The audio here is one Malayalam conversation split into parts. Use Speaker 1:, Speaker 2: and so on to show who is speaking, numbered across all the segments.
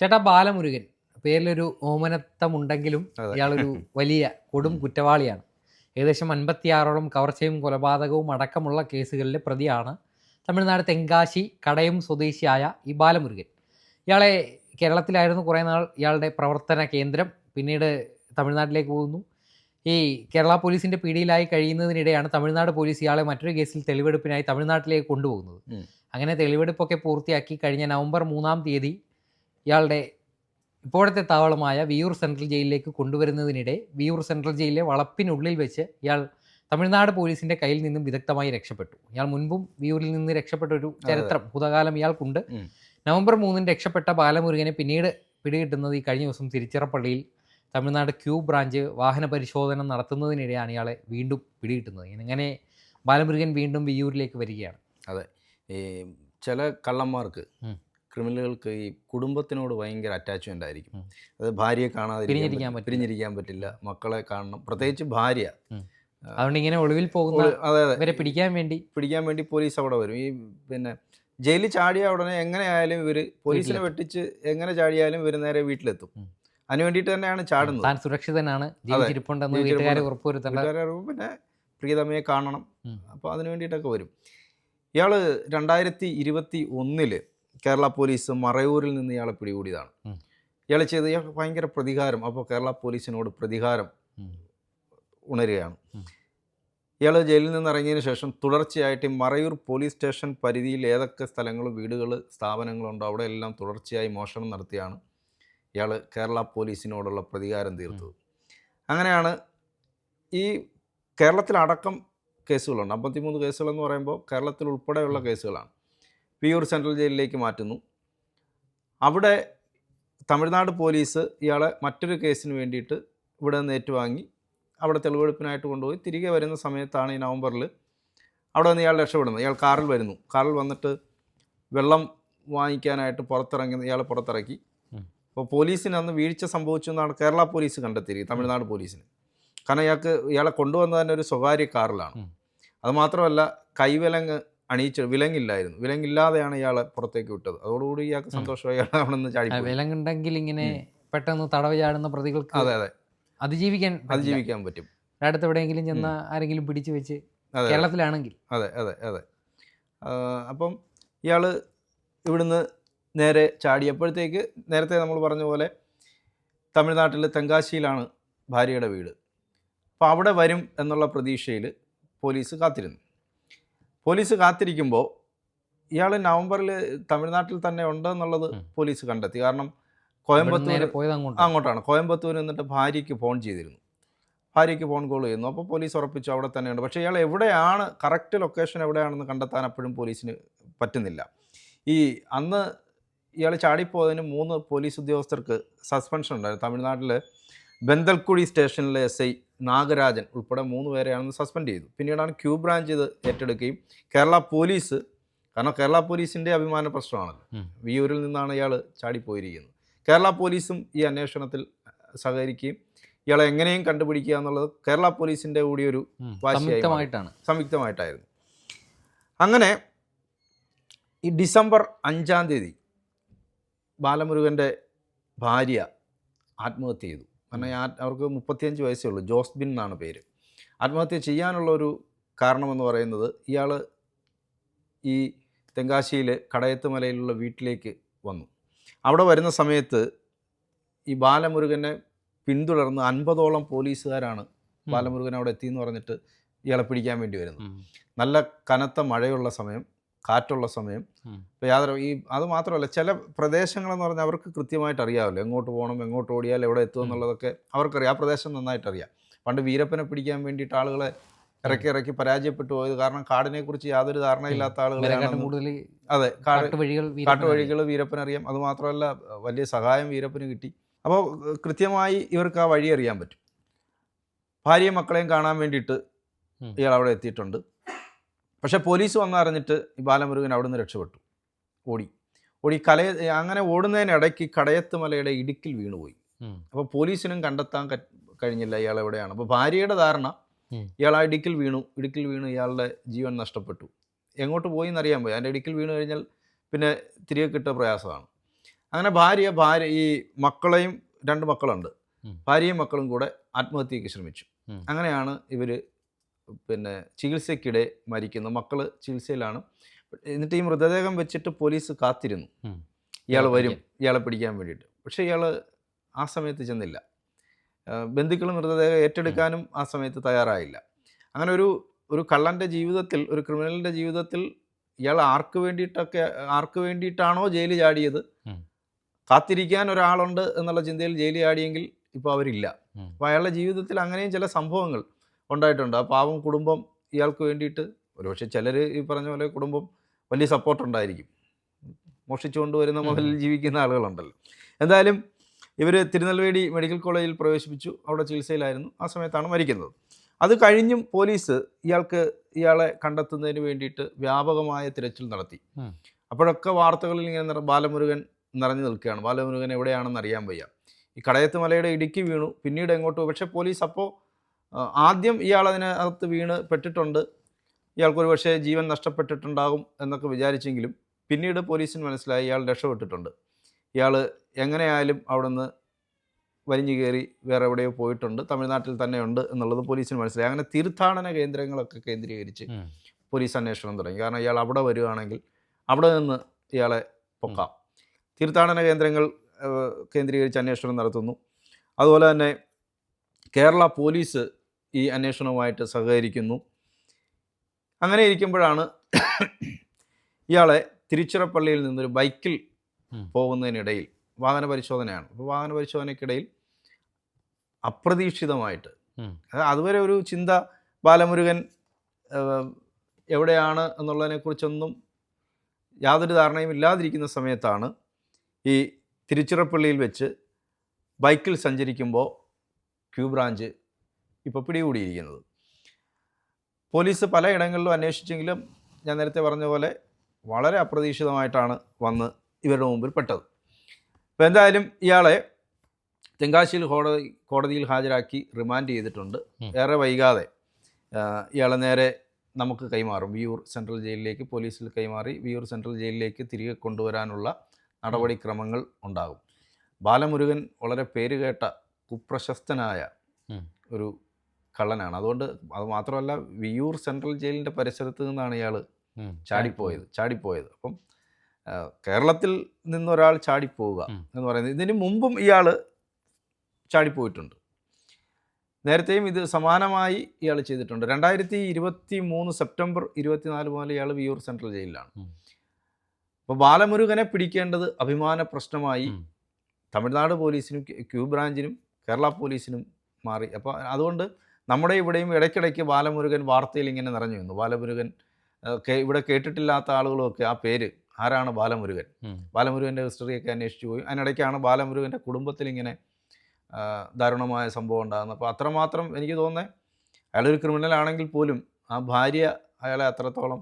Speaker 1: ചേട്ടാ ബാലമുരുകൻ. പേരിലൊരു
Speaker 2: ഓമനത്വമുണ്ടെങ്കിലും.
Speaker 1: ഇയാളൊരു വലിയ കൊടും കുറ്റവാളിയാണ്. ഏകദേശം അൻപത്തിയാറോളം കവർച്ചയും കൊലപാതകവും അടക്കമുള്ള കേസുകളിലെ പ്രതിയാണ് തമിഴ്നാട് തെങ്കാശി കടയും സ്വദേശിയായ ഈ ബാലമുരുകൻ. ഇയാളെ കേരളത്തിലായിരുന്നു കുറേ നാൾ ഇയാളുടെ പ്രവർത്തന കേന്ദ്രം പിന്നീട് തമിഴ്നാട്ടിലേക്ക് പോകുന്നു. ഈ കേരള പോലീസിന്റെ പിടിയിലായി കഴിയുന്നതിനിടെയാണ് തമിഴ്നാട് പോലീസ് ഇയാളെ മറ്റൊരു കേസിൽ തെളിവെടുപ്പിനായി തമിഴ്നാട്ടിലേക്ക് കൊണ്ടുപോകുന്നത്. അങ്ങനെ തെളിവെടുപ്പൊക്കെ പൂർത്തിയാക്കി കഴിഞ്ഞ നവംബർ മൂന്നാം തീയതി ഇയാളുടെ ഇപ്പോഴത്തെ താവളമായ വിയൂർ സെൻട്രൽ ജയിലിലേക്ക് കൊണ്ടുവരുന്നതിനിടെ വിയൂർ സെൻട്രൽ ജയിലിലെ വളപ്പിനുള്ളിൽ വെച്ച് ഇയാൾ തമിഴ്നാട് പോലീസിന്റെ കയ്യിൽ നിന്നും വിദഗ്ധമായി രക്ഷപ്പെട്ടു. ഇയാൾ മുൻപും വിയൂരിൽ നിന്ന് രക്ഷപ്പെട്ട ഒരു ചരിത്രം ഭൂതകാലം ഇയാൾക്കുണ്ട്. നവംബർ മൂന്നിന് രക്ഷപ്പെട്ട ബാലമുരുകനെ പിന്നീട് പിടികിട്ടുന്നത് ഈ കഴിഞ്ഞ ദിവസം തിരുച്ചിറപ്പള്ളിയിൽ തമിഴ്നാട് ക്യൂ ബ്രാഞ്ച് വാഹന പരിശോധന നടത്തുന്നതിനിടെയാണ് ഇയാളെ വീണ്ടും പിടികിട്ടുന്നത്. ഇങ്ങനെ ബാലമുരുകൻ വീണ്ടും വിയൂരിലേക്ക് വരികയാണ്.
Speaker 2: ഈ ചില കള്ളന്മാർക്ക്. ക്രിമിനലുകൾക്ക് ഈ കുടുംബത്തിനോട് ഭയങ്കര അറ്റാച്ച്മെന്റ് ആയിരിക്കും. അത് ഭാര്യയെ കാണാതെ
Speaker 1: പിരിഞ്ഞിരിക്കാൻ പറ്റില്ല.
Speaker 2: പിരിഞ്ഞിരിക്കാൻ പറ്റില്ല മക്കളെ കാണണം. പ്രത്യേകിച്ച് ഭാര്യ.
Speaker 1: അതുകൊണ്ട് ഇങ്ങനെ ഒളിവിൽ പോകുന്ന
Speaker 2: അതെ അതെ.
Speaker 1: ഇവരെ പിടിക്കാൻ വേണ്ടി.
Speaker 2: പിടിക്കാൻ വേണ്ടി പോലീസ് അവിടെ വരും. ഈ പിന്നെ ജയിലിൽ ചാടിയ ഉടനെ എങ്ങനെയായാലും ഇവർ പോലീസിനെ വെട്ടിച്ച് എങ്ങനെ ചാടിയാലും ഇവർ നേരെ വീട്ടിലെത്തും. അതിന് വേണ്ടിയിട്ട് തന്നെയാണ് ചാടുന്നത്.
Speaker 1: താൻ സുരക്ഷിതനാണ്. ജീവിച്ചിരിപ്പുണ്ടെന്ന്
Speaker 2: ജീവിച്ചിരിപ്പുണ്ട്.
Speaker 1: വീട്ടുകാരെ
Speaker 2: പിന്നെ പ്രിയതമയെ കാണണം. അപ്പോൾ അതിന് വേണ്ടിയിട്ടൊക്കെ വരും. ഇയാൾ രണ്ടായിരത്തി ഇരുപത്തി ഒന്നിൽ കേരള പോലീസ് മറയൂരിൽ നിന്ന് ഇയാളെ പിടികൂടിയതാണ്. ഇയാൾ ചെയ്ത് ഇയാൾക്ക് ഭയങ്കര പ്രതികാരം. അപ്പോൾ കേരള പോലീസിനോട് പ്രതികാരം ഉണരുകയാണ്. ഇയാൾ ജയിലിൽ നിന്ന് ഇറങ്ങിയതിന് ശേഷം തുടർച്ചയായിട്ട് മറയൂർ പോലീസ് സ്റ്റേഷൻ പരിധിയിൽ ഏതൊക്കെ സ്ഥലങ്ങൾ വീടുകൾ സ്ഥാപനങ്ങളുണ്ടോ അവിടെ എല്ലാം തുടർച്ചയായി മോഷണം നടത്തിയാണ് ഇയാൾ കേരള പോലീസിനോടുള്ള പ്രതികാരം തീർത്തത്. അങ്ങനെയാണ് ഈ കേരളത്തിലടക്കം കേസുകളുണ്ട്. അമ്പത്തിമൂന്ന് കേസുകളെന്ന് പറയുമ്പോൾ കേരളത്തിൽ ഉൾപ്പെടെയുള്ള കേസുകളാണ്. വിയൂർ സെൻട്രൽ ജയിലിലേക്ക് മാറ്റുന്നു. അവിടെ തമിഴ്നാട് പോലീസ് ഇയാളെ മറ്റൊരു കേസിന് വേണ്ടിയിട്ട് ഇവിടെ നിന്ന് ഏറ്റുവാങ്ങി. അവിടെ തെളിവെടുപ്പിനായിട്ട് കൊണ്ടുപോയി. തിരികെ വരുന്ന സമയത്താണ് ഈ നവംബറിൽ അവിടെ നിന്ന് ഇയാൾ രക്ഷപ്പെടുന്നത്. ഇയാൾ കാറിൽ വരുന്നു. കാറിൽ വന്നിട്ട് വെള്ളം വാങ്ങിക്കാനായിട്ട് പുറത്തിറങ്ങി ഇയാളെ പുറത്തിറക്കി. അപ്പോൾ പോലീസിന് അന്ന് വീഴ്ച സംഭവിച്ചു എന്നാണ് കേരള പോലീസ് കണ്ടെത്തിയിരിക്കുന്നത് തമിഴ്നാട് പോലീസിന്. കാരണം ഇയാൾക്ക് ഇയാളെ കൊണ്ടുവന്നത് തന്നെ ഒരു സ്വകാര്യ കാറിലാണ്.
Speaker 1: അതുമാത്രമല്ല
Speaker 2: അത് മാത്രമല്ല കൈവിലങ്ങ് അണിയിച്ച് വിലങ്ങില്ലായിരുന്നു. വിലങ്ങില്ലാതെയാണ് ഇയാളെ പുറത്തേക്ക് വിട്ടത്. അതോടുകൂടി ഇയാൾക്ക് സന്തോഷമായി ഇയാൾ അവിടെ നിന്ന് ചാടി
Speaker 1: വിലങ്ങുണ്ടെങ്കിൽ ഇങ്ങനെ പെട്ടെന്ന് തടവ് ചാടുന്ന പ്രതികൾക്ക്
Speaker 2: അതെ അതെ.
Speaker 1: അതിജീവിക്കാൻ.
Speaker 2: അതിജീവിക്കാൻ പറ്റും.
Speaker 1: അടുത്ത് എവിടെയെങ്കിലും ചെന്ന ആരെങ്കിലും പിടിച്ചു വെച്ച് കേരളത്തിലാണെങ്കിൽ.
Speaker 2: അതെ അതെ അതെ. അപ്പം ഇയാൾ ഇവിടുന്ന് നേരെ ചാടിയപ്പോഴത്തേക്ക് നേരത്തെ നമ്മൾ പറഞ്ഞ പോലെ തമിഴ്നാട്ടിൽ തെങ്കാശിയിലാണ് ഭാര്യയുടെ വീട്. അപ്പോൾ അവിടെ വരും എന്നുള്ള പ്രതീക്ഷയിൽ പോലീസ് കാത്തിരുന്നു. പോലീസ് കാത്തിരിക്കുമ്പോൾ ഇയാൾ നവംബറിൽ തമിഴ്നാട്ടിൽ തന്നെ ഉണ്ട് എന്നുള്ളത് പോലീസ് കണ്ടെത്തി. കാരണം കോയമ്പത്തൂർ അങ്ങോട്ടാണ്. കോയമ്പത്തൂർ നിന്നിട്ട് ഭാര്യയ്ക്ക് ഫോൺ ചെയ്തിരുന്നു. ഭാര്യയ്ക്ക് ഫോൺ കോൾ ചെയ്യുന്നു. അപ്പോൾ പോലീസ് ഉറപ്പിച്ചു അവിടെ തന്നെയുണ്ട്. പക്ഷേ ഇയാൾ എവിടെയാണ് കറക്റ്റ് ലൊക്കേഷൻ എവിടെയാണെന്ന് കണ്ടെത്താൻ അപ്പോഴും പോലീസിന് പറ്റുന്നില്ല. ഈ അന്ന് ഇയാൾ ചാടിപ്പോയതിന് മൂന്ന് പോലീസ് ഉദ്യോഗസ്ഥർക്ക് സസ്പെൻഷൻ ഉണ്ടായിരുന്നു. തമിഴ്നാട്ടിൽ ബന്തൽക്കുഴി സ്റ്റേഷനിലെ എസ് ഐ നാഗരാജൻ ഉൾപ്പെടെ മൂന്ന് പേരെയാണെന്ന് സസ്പെൻഡ് ചെയ്തു. പിന്നീടാണ് ക്യൂ ബ്രാഞ്ച് ഇത് ഏറ്റെടുക്കുകയും കേരള പോലീസ് കാരണം കേരള പോലീസിന്റെ അഭിമാന പ്രശ്നമാണല്ലോ. വിയൂരിൽ നിന്നാണ് ഇയാൾ ചാടിപ്പോയിരിക്കുന്നത്. കേരള പോലീസും ഈ അന്വേഷണത്തിൽ സഹകരിക്കുകയും ഇയാളെ എങ്ങനെയും കണ്ടുപിടിക്കുക എന്നുള്ളത് കേരള പോലീസിന്റെ കൂടി ഒരു.
Speaker 1: സംയുക്തമായിട്ടാണ്.
Speaker 2: സംയുക്തമായിട്ടായിരുന്നു. അങ്ങനെ ഈ ഡിസംബർ അഞ്ചാം തീയതി ബാലമുരുകന്റെ ഭാര്യ ആത്മഹത്യ ചെയ്തു. കാരണം അവർക്ക് മുപ്പത്തിയഞ്ച് വയസ്സേ ഉള്ളൂ. ജോസ്ബിൻ എന്നാണ് പേര്. ആത്മഹത്യ ചെയ്യാനുള്ള ഒരു കാരണമെന്ന് പറയുന്നത് ഇയാൾ ഈ തെങ്കാശിയിൽ കടയത്ത് മലയിലുള്ള വീട്ടിലേക്ക് വന്നു. അവിടെ വരുന്ന സമയത്ത് ഈ ബാലമുരുകനെ പിന്തുടർന്ന് അൻപതോളം പോലീസുകാരാണ്. ബാലമുരുകൻ അവിടെ എത്തിയെന്ന് പറഞ്ഞിട്ട് ഇയാളെ പിടിക്കാൻ വേണ്ടി വരുന്നത്. നല്ല കനത്ത മഴയുള്ള സമയം. കാറ്റുള്ള സമയം. ഇപ്പോൾ യാതൊരു ഈ അത് മാത്രമല്ല ചില പ്രദേശങ്ങളെന്ന് പറഞ്ഞാൽ അവർക്ക് കൃത്യമായിട്ട് അറിയാമല്ലോ എങ്ങോട്ട് പോകണം എങ്ങോട്ട് ഓടിയാൽ എവിടെ എത്തും. എന്നുള്ളതൊക്കെ അവർക്കറിയാം. ആ പ്രദേശം നന്നായിട്ട് അറിയാം. പണ്ട് വീരപ്പനെ പിടിക്കാൻ വേണ്ടിയിട്ട് ആളുകളെ ഇറക്കി ഇറക്കി പരാജയപ്പെട്ടു പോയത് കാരണം കാടിനെ കുറിച്ച് യാതൊരു ധാരണയില്ലാത്ത
Speaker 1: ആളുകൾ
Speaker 2: ആളുകളെ അതെ കാട്
Speaker 1: കാട്ടുവഴികൾ വീരപ്പൻ
Speaker 2: അറിയാം വീരപ്പനറിയാം. അത് മാത്രമല്ല വലിയ സഹായം വീരപ്പന് കിട്ടി. അപ്പോൾ കൃത്യമായി ഇവർക്ക് ആ വഴി അറിയാൻ പറ്റും. ഭാര്യയും മക്കളെയും കാണാൻ വേണ്ടിയിട്ട് ഇയാൾ അവിടെ എത്തിയിട്ടുണ്ട്. പക്ഷേ പോലീസ് വന്നറിഞ്ഞിട്ട് ഈ ബാലമുരുകൻ അവിടെ നിന്ന് രക്ഷപ്പെട്ടു. ഓടി. ഓടി കലയ അങ്ങനെ ഓടുന്നതിനിടയ്ക്ക് കടയത്ത് മലയുടെ ഇടുക്കിൽ വീണുപോയി. അപ്പോൾ പോലീസിനും കണ്ടെത്താൻ കഴിഞ്ഞില്ല ഇയാൾ എവിടെയാണ്. അപ്പോൾ ഭാര്യയുടെ ധാരണ ഇയാൾ ആ ഇടുക്കിൽ വീണു. ഇടുക്കിൽ വീണു ഇയാളുടെ ജീവൻ നഷ്ടപ്പെട്ടു. എങ്ങോട്ട് പോയി എന്നറിയാൻ പോയി അതിന്റെ ഇടുക്കിൽ വീണു കഴിഞ്ഞാൽ പിന്നെ തിരികെ കിട്ടുക പ്രയാസമാണ്. അങ്ങനെ ഭാര്യ ഭാര്യ ഈ മക്കളെയും രണ്ട് മക്കളുണ്ട്. ഭാര്യയും മക്കളും കൂടെ ആത്മഹത്യക്ക് ശ്രമിച്ചു. അങ്ങനെയാണ് ഇവർ പിന്നെ ചികിത്സയ്ക്കിടെ മരിക്കുന്നു മക്കൾ ചികിത്സയിലാണ്. എന്നിട്ട് ഈ മൃതദേഹം വെച്ചിട്ട് പോലീസ് കാത്തിരുന്നു. ഇയാൾ വരും. ഇയാളെ പിടിക്കാൻ. വേണ്ടിയിട്ട്. പക്ഷേ ഇയാൾ ആ സമയത്ത് ചെന്നില്ല. ബന്ധുക്കൾ മൃതദേഹം ഏറ്റെടുക്കാനും ആ സമയത്ത് തയ്യാറായില്ല. അങ്ങനെ ഒരു ഒരു കള്ളന്റെ ജീവിതത്തിൽ ഒരു ക്രിമിനലിന്റെ ജീവിതത്തിൽ ഇയാൾ ആർക്ക് വേണ്ടിയിട്ടൊക്കെ ആർക്ക് വേണ്ടിയിട്ടാണോ ജയിലിൽ ചാടിയത്? കാത്തിരിക്കാൻ ഒരാളുണ്ട് എന്നുള്ള ചിന്തയിൽ ജയിലിൽ ചാടിയെങ്കിൽ ഇപ്പോൾ അവരില്ല. അപ്പോൾ അയാളുടെ ജീവിതത്തിൽ അങ്ങനെയും ചില സംഭവങ്ങൾ ഉണ്ടായിട്ടുണ്ട്. ആ പാവം കുടുംബം ഇയാൾക്ക് വേണ്ടിയിട്ട് ഒരുപക്ഷെ ചിലർ ഈ പറഞ്ഞ പോലെ കുടുംബം വലിയ സപ്പോർട്ട് ഉണ്ടായിരിക്കും. മോഷിച്ചുകൊണ്ട് വരുന്ന മുതലിൽ ജീവിക്കുന്ന ആളുകളുണ്ടല്ലോ. എന്തായാലും ഇവർ തിരുനെൽവേലി മെഡിക്കൽ കോളേജിൽ പ്രവേശിപ്പിച്ചു. അവിടെ ചികിത്സയിലായിരുന്നു. ആ സമയത്താണ് മരിക്കുന്നത്. അത് കഴിഞ്ഞും പോലീസ് ഇയാൾക്ക് ഇയാളെ കണ്ടെത്തുന്നതിന് വേണ്ടിയിട്ട് വ്യാപകമായ തിരച്ചിൽ നടത്തി. അപ്പോഴൊക്കെ വാർത്തകളിൽ ഇങ്ങനെ നിറ- ബാലമുരുകൻ നിറഞ്ഞു നിൽക്കുകയാണ്. ബാലമുരുകൻ എവിടെയാണെന്ന് അറിയാൻ വയ്യ. ഈ കടയത്ത് മലയുടെ ഇടുക്കി വീണു. പിന്നീട് എങ്ങോട്ട്. പക്ഷേ പോലീസ് അപ്പോൾ ആദ്യം ഇയാൾ അതിനകത്ത് വീണ് പെട്ടിട്ടുണ്ട്. ഇയാൾക്കൊരു പക്ഷേ ജീവൻ നഷ്ടപ്പെട്ടിട്ടുണ്ടാകും എന്നൊക്കെ വിചാരിച്ചെങ്കിലും പിന്നീട് പോലീസിന് മനസ്സിലായി ഇയാൾ രക്ഷപ്പെട്ടിട്ടുണ്ട്. ഇയാൾ എങ്ങനെയായാലും അവിടെ നിന്ന് വലിഞ്ഞു കയറി വേറെ എവിടെയോ പോയിട്ടുണ്ട്. തമിഴ്നാട്ടിൽ തന്നെ ഉണ്ട് എന്നുള്ളത് പോലീസിന് മനസ്സിലായി. അങ്ങനെ തീർത്ഥാടന കേന്ദ്രങ്ങളൊക്കെ കേന്ദ്രീകരിച്ച് പോലീസ് അന്വേഷണം തുടങ്ങി. കാരണം ഇയാൾ അവിടെ വരികയാണെങ്കിൽ അവിടെ നിന്ന് ഇയാളെ പൊക്കാം. തീർത്ഥാടന കേന്ദ്രങ്ങൾ കേന്ദ്രീകരിച്ച് അന്വേഷണം നടത്തുന്നു. അതുപോലെ തന്നെ കേരള പോലീസ് ഈ അന്വേഷണവുമായിട്ട് സഹകരിക്കുന്നു. അങ്ങനെ ഇരിക്കുമ്പോഴാണ് ഇയാളെ തിരുച്ചിറപ്പള്ളിയിൽ നിന്നൊരു ബൈക്കിൽ പോകുന്നതിനിടയിൽ വാഹന പരിശോധനയാണ്. അപ്പോൾ വാഹന പരിശോധനയ്ക്കിടയിൽ അപ്രതീക്ഷിതമായിട്ട് അതുവരെ ഒരു ചിന്ത ബാലമുരുകൻ എവിടെയാണ് എന്നുള്ളതിനെക്കുറിച്ചൊന്നും യാതൊരു ധാരണയും ഇല്ലാതിരിക്കുന്ന സമയത്താണ് ഈ തിരുച്ചിറപ്പള്ളിയിൽ വെച്ച് ബൈക്കിൽ സഞ്ചരിക്കുമ്പോൾ ക്യൂ ബ്രാഞ്ച് ഇപ്പോൾ പിടികൂടിയിരിക്കുന്നത്. പോലീസ് പലയിടങ്ങളിലും അന്വേഷിച്ചെങ്കിലും ഞാൻ നേരത്തെ പറഞ്ഞ പോലെ വളരെ അപ്രതീക്ഷിതമായിട്ടാണ് വന്ന് ഇവരുടെ മുമ്പിൽ പെട്ടത്. അപ്പോൾ എന്തായാലും ഇയാളെ തെങ്കാശിയിൽ കോടതി കോടതിയിൽ ഹാജരാക്കി റിമാൻഡ് ചെയ്തിട്ടുണ്ട്. ഏറെ വൈകാതെ ഇയാളെ നേരെ നമുക്ക് കൈമാറും. വിയൂർ സെൻട്രൽ ജയിലിലേക്ക് പോലീസിൽ കൈമാറി വിയൂർ സെൻട്രൽ ജയിലിലേക്ക് തിരികെ കൊണ്ടുവരാനുള്ള നടപടിക്രമങ്ങൾ ഉണ്ടാകും. ബാലമുരുകൻ വളരെ പേരുകേട്ട കുപ്രശസ്തനായ ഒരു കള്ളനാണ്. അതുകൊണ്ട് അത് മാത്രമല്ല വിയൂർ സെൻട്രൽ ജയിലിന്റെ പരിസരത്ത് നിന്നാണ് ഇയാൾ ചാടിപ്പോയത് ചാടിപ്പോയത്. അപ്പം കേരളത്തിൽ നിന്നൊരാൾ ചാടിപ്പോവുക. എന്ന് പറയുന്നത് ഇതിന് മുമ്പും ഇയാൾ ചാടിപ്പോയിട്ടുണ്ട്. നേരത്തെയും ഇത് സമാനമായി ഇയാൾ ചെയ്തിട്ടുണ്ട്. രണ്ടായിരത്തി ഇരുപത്തി മൂന്ന് സെപ്റ്റംബർ ഇരുപത്തിനാല് മുതൽ ഇയാൾ വിയൂർ സെൻട്രൽ ജയിലിലാണ്. അപ്പോൾ ബാലമുരുകനെ പിടിക്കേണ്ടത് അഭിമാന പ്രശ്നമായി തമിഴ്നാട് പോലീസിനും ക്യൂ ബ്രാഞ്ചിനും കേരള പോലീസിനും മാറി. അപ്പോൾ അതുകൊണ്ട് നമ്മുടെ ഇവിടെയും ഇടയ്ക്കിടയ്ക്ക് ബാലമുരുകൻ വാർത്തയിൽ ഇങ്ങനെ നിറഞ്ഞു വന്നു ബാലമുരുകൻ ഇവിടെ കേട്ടിട്ടില്ലാത്ത ആളുകളൊക്കെ ആ പേര് ആരാണ് ബാലമുരുകൻ. ബാലമുരുകന്റെ ഹിസ്റ്ററിയൊക്കെ അന്വേഷിച്ചു പോയി. അതിനിടയ്ക്കാണ് ബാലമുരുകന്റെ കുടുംബത്തിൽ ഇങ്ങനെ ദാരുണമായ സംഭവം ഉണ്ടാകുന്നത്. അപ്പോൾ അത്രമാത്രം എനിക്ക് തോന്നുന്നത് അയാളൊരു ക്രിമിനൽ ആണെങ്കിൽ പോലും ആ ഭാര്യ അയാളെ അത്രത്തോളം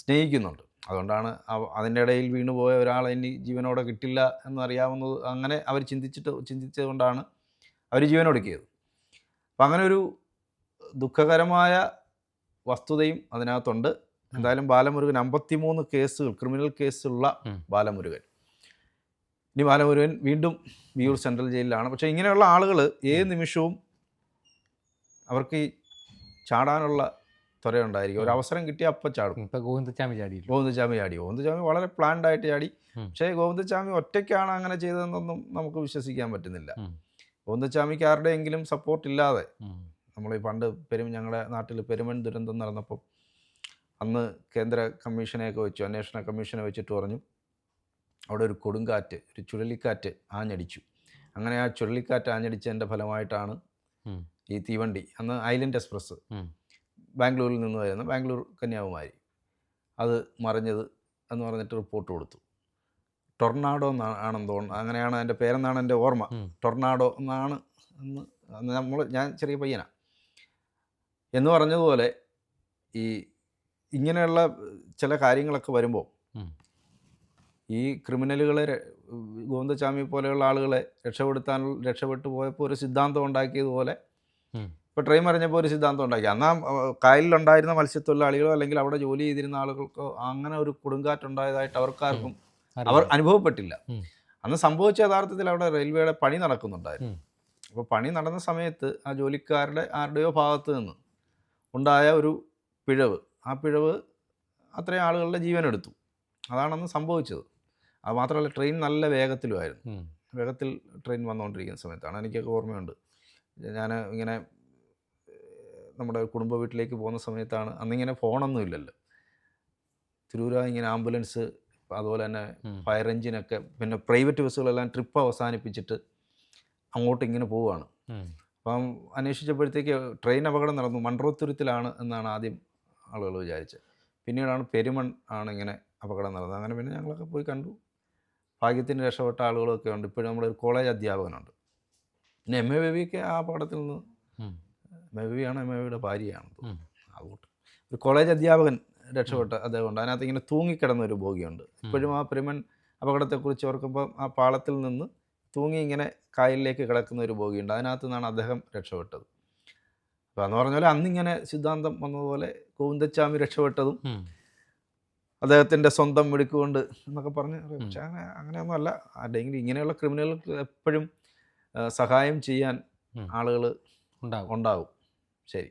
Speaker 2: സ്നേഹിക്കുന്നുണ്ട്. അതുകൊണ്ടാണ് അതിന്റെ ഇടയിൽ വീണുപോയ ഒരാളെ ഇനി ജീവനോടെ കിട്ടില്ല എന്നറിയാവുന്നത്. അങ്ങനെ അവർ ചിന്തിച്ചിട്ട് ചിന്തിച്ചതുകൊണ്ടാണ് അവർ ജീവനൊടുക്കിയത് അപ്പം അങ്ങനെ ഒരു ദുഃഖകരമായ വസ്തുതയും അതിനകത്തുണ്ട്. എന്തായാലും ബാലമുരുകൻ അമ്പത്തിമൂന്ന് കേസുകൾ ക്രിമിനൽ കേസുള്ള. ബാലമുരുകൻ. ഇനി ബാലമുരുകൻ വീണ്ടും വിയൂർ സെൻട്രൽ ജയിലിലാണ്. പക്ഷേ ഇങ്ങനെയുള്ള ആളുകൾ ഏത് നിമിഷവും അവർക്ക് ഈ ചാടാനുള്ള ത്വരയുണ്ടായിരിക്കും. ഒരു അവസരം കിട്ടിയ അപ്പം ചാടും.
Speaker 1: ഇപ്പൊ ചാടി
Speaker 2: ഗോവിന്ദചാമി ചാടി. ഗോവിന്ദചാമി വളരെ പ്ലാൻഡായിട്ട് ചാടി. പക്ഷേ ഗോവിന്ദചാമി ഒറ്റയ്ക്കാണ് അങ്ങനെ ചെയ്തതെന്നൊന്നും നമുക്ക് വിശ്വസിക്കാൻ പറ്റുന്നില്ല.
Speaker 1: ഉം.
Speaker 2: ഗോവിന്ദചാമിക്ക് ആരുടെയെങ്കിലും സപ്പോർട്ട് ഇല്ലാതെ. നമ്മൾ ഈ പണ്ട് പെരും ഞങ്ങളുടെ നാട്ടിൽ പെരുമൺ ദുരന്തം നടന്നപ്പോൾ അന്ന് കേന്ദ്ര കമ്മീഷനെയൊക്കെ വെച്ചു അന്വേഷണ കമ്മീഷനെ വെച്ചിട്ട് പറഞ്ഞു അവിടെ ഒരു കൊടുങ്കാറ്റ് ഒരു ചുഴലിക്കാറ്റ് ആഞ്ഞടിച്ചു അങ്ങനെ ആ ചുഴലിക്കാറ്റ് ആഞ്ഞടിച്ചതിന്റെ ഫലമായിട്ടാണ് ഈ തീവണ്ടി അന്ന് ഐലൻഡ് എക്സ്പ്രസ് ബാംഗ്ലൂരിൽ നിന്ന് വരുന്ന ബാംഗ്ലൂർ കന്യാകുമാരി അത് മറിഞ്ഞത് എന്ന് പറഞ്ഞിട്ട് റിപ്പോർട്ട് കൊടുത്തു ടൊർണാഡോ എന്നാണെന്ന് ആണെന്ന് തോന്നുന്നു. അങ്ങനെയാണ് എന്റെ പേരെന്നാണ് എന്റെ ഓർമ്മ. ടൊർണാഡോ എന്നാണ് എന്ന് നമ്മൾ ഞാൻ ചെറിയ പയ്യനാണ് എന്ന് പറഞ്ഞതുപോലെ ഈ ഇങ്ങനെയുള്ള ചില കാര്യങ്ങളൊക്കെ വരുമ്പോൾ ഈ ക്രിമിനലുകളെ ഗോവിന്ദസ്വാമി പോലെയുള്ള ആളുകളെ രക്ഷപ്പെടുത്താൻ രക്ഷപ്പെട്ടു പോയപ്പോൾ ഒരു സിദ്ധാന്തം ഉണ്ടാക്കിയതുപോലെ. ഇപ്പോൾ ട്രെയിൻ മറിഞ്ഞപ്പോൾ ഒരു സിദ്ധാന്തം ഉണ്ടാക്കി. അന്നാ കായലിലുണ്ടായിരുന്ന മത്സ്യത്തൊഴിലാളികളോ അല്ലെങ്കിൽ അവിടെ ജോലി ചെയ്തിരുന്ന ആളുകൾക്കോ അങ്ങനെ ഒരു കൊടുങ്കാറ്റുണ്ടായതായിട്ട് അവർക്കാർക്കും അവർ അനുഭവപ്പെട്ടില്ല. അന്ന് സംഭവിച്ച യഥാർത്ഥത്തിൽ അവിടെ റെയിൽവേയുടെ പണി നടക്കുന്നുണ്ടായിരുന്നു. അപ്പോൾ പണി നടന്ന സമയത്ത് ആ ജോലിക്കാരുടെ ആരുടെയോ ഭാഗത്ത് നിന്ന് ഉണ്ടായ ഒരു പിഴവ്. ആ പിഴവ് അത്രയും ആളുകളുടെ ജീവൻ എടുത്തു അതാണെന്ന് സംഭവിച്ചത്. അത് മാത്രമല്ല ട്രെയിൻ നല്ല വേഗത്തിലുമായിരുന്നു. വേഗത്തിൽ ട്രെയിൻ വന്നുകൊണ്ടിരിക്കുന്ന സമയത്താണ്. എനിക്കൊക്കെ ഓർമ്മയുണ്ട്. ഞാൻ ഇങ്ങനെ നമ്മുടെ കുടുംബ വീട്ടിലേക്ക് പോകുന്ന സമയത്താണ് അന്നിങ്ങനെ ഫോണൊന്നും ഇല്ലല്ലോ. തിരൂര ഇങ്ങനെ ആംബുലൻസ് അതുപോലെ തന്നെ ഫയർ എഞ്ചിനൊക്കെ പിന്നെ പ്രൈവറ്റ് ബസ്സുകളെല്ലാം ട്രിപ്പ് അവസാനിപ്പിച്ചിട്ട് അങ്ങോട്ട് ഇങ്ങനെ പോവുകയാണ്. അപ്പം അന്വേഷിച്ചപ്പോഴത്തേക്ക് ട്രെയിൻ അപകടം നടന്നു. മൺറോത്തുരുത്തിലാണ് എന്നാണ് ആദ്യം ആളുകൾ വിചാരിച്ചത്. പിന്നീടാണ് പെരുമൺ ആണ് ഇങ്ങനെ അപകടം നടന്നത്. അങ്ങനെ പിന്നെ ഞങ്ങളൊക്കെ പോയി കണ്ടു. ഭാഗ്യത്തിന് രക്ഷപ്പെട്ട ആളുകളൊക്കെ ഉണ്ട്. ഇപ്പോഴും നമ്മുടെ ഒരു കോളേജ് അധ്യാപകനുണ്ട്. പിന്നെ എം എ ബേബിയൊക്കെ ആ അപകടത്തിൽ നിന്ന്. എം എ ബേബിയാണ് എം എ ബിയുടെ ഭാര്യയാണ്. അതുകൊണ്ട് ഒരു കോളേജ് അധ്യാപകൻ രക്ഷപ്പെട്ട അദ്ദേഹം ഉണ്ട് അതിനകത്ത് ഇങ്ങനെ തൂങ്ങിക്കിടന്ന ഒരു ബോഗിയുണ്ട് ഇപ്പോഴും ആ പ്രിമൻ അപകടത്തെക്കുറിച്ച് ഓർക്കുമ്പോൾ ആ പാളത്തിൽ നിന്ന് തൂങ്ങി ഇങ്ങനെ കായലിലേക്ക് കിടക്കുന്ന ഒരു ബോഗിയുണ്ട്. അതിനകത്ത് നിന്നാണ് അദ്ദേഹം രക്ഷപ്പെട്ടത്. അപ്പോൾ എന്ന് പറഞ്ഞ പോലെ അന്നിങ്ങനെ സിദ്ധാന്തം വന്നതുപോലെ ഗോവിന്ദച്ചാമി രക്ഷപ്പെട്ടതും. അദ്ദേഹത്തിന്റെ സ്വന്തം മിടുക്കുകൊണ്ട് എന്നൊക്കെ പറഞ്ഞ് പക്ഷെ അങ്ങനെ അങ്ങനെയൊന്നും അല്ല. അല്ലെങ്കിൽ ഇങ്ങനെയുള്ള ക്രിമിനലുകൾക്ക് എപ്പോഴും സഹായം ചെയ്യാൻ. ആളുകൾ
Speaker 1: ഉണ്ടാകും
Speaker 2: ഉണ്ടാകും ശരി.